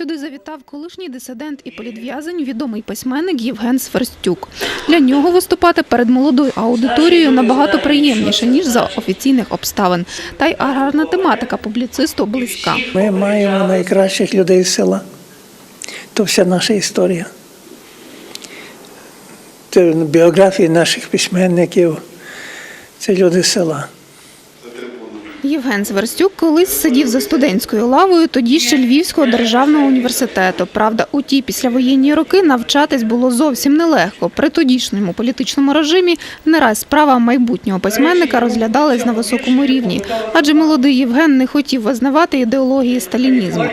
Сюди завітав колишній дисидент і політв'язень, відомий письменник Євген Сверстюк. Для нього виступати перед молодою аудиторією набагато приємніше, ніж за офіційних обставин. Та й аграрна тематика публіцисту близька. Ми маємо найкращих людей з села. То вся наша історія. Це біографії наших письменників. Це люди села. Євген Сверстюк колись сидів за студентською лавою тоді ще Львівського державного університету. Правда, у ті післявоєнні роки навчатись було зовсім нелегко. При тодішньому політичному режимі не раз справа майбутнього письменника розглядалась на високому рівні, адже молодий Євген не хотів визнавати ідеології сталінізму.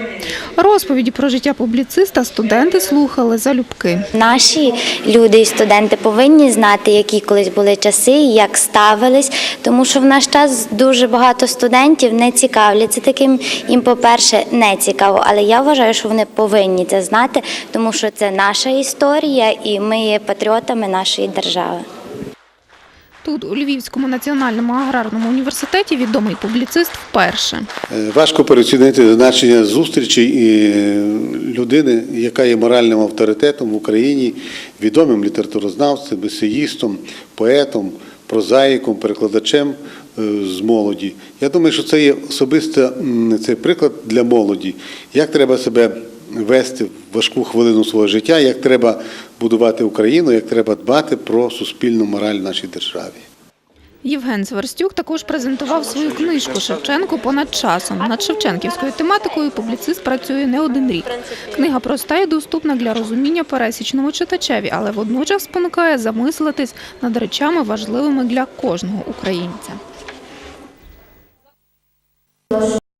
Розповіді про життя публіциста студенти слухали залюбки. Наші люди і студенти повинні знати, які колись були часи, як ставились, тому що в наш час дуже багато студентів не цікавляться таким. Їм, по-перше, не цікаво, але я вважаю, що вони повинні це знати, тому що це наша історія, і ми є патріотами нашої держави. Тут, у Львівському національному аграрному університеті, відомий публіцист вперше. Е, Важко переоцінити значення зустрічі і е, людини, яка є моральним авторитетом в Україні, відомим літературознавцем, есеїстом, поетом, прозаїком, перекладачем з молоді. Я думаю, що це є особисто це приклад для молоді, як треба себе вести в важку хвилину свого життя, як треба будувати Україну, як треба дбати про суспільну мораль в нашій державі. Євген Сверстюк також презентував свою книжку Шевченко понад часом. Над Шевченківською тематикою публіцист працює не один рік. Книга проста і доступна для розуміння пересічному читачеві, але водночас спонукає замислитись над речами важливими для кожного українця.